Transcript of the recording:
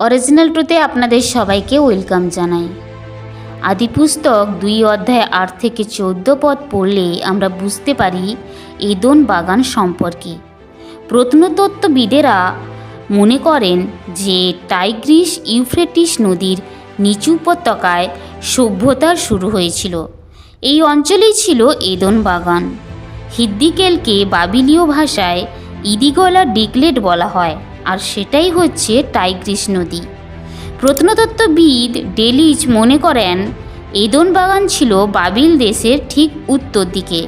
Original টুতে আপনাদের সবাইকে ওয়েলকাম জানাই। আদি পুস্তক দুই অধ্যায় আট থেকে চোদ্দ পদ পড়লে আমরা বুঝতে পারি এদন বাগান সম্পর্কে। প্রত্নতত্ত্ববিদেরা মনে করেন যে টাইগ্রিস ইউফ্রেটিস নদীর নিচু উপত্যকায় সভ্যতার শুরু হয়েছিল। এই অঞ্চলেই ছিল এদন বাগান। হিদ্দিকেলকে বাবিলীয় ভাষায় ইদিগলা ডিকলেট বলা হয়। আর সেটাই হচ্ছে টাইগ্রিস নদী। প্রত্নতত্ত্ববিদ ডেলিজ মনে করেন এদন বাগান ছিল বাবিল দেশের ঠিক উত্তর দিকে।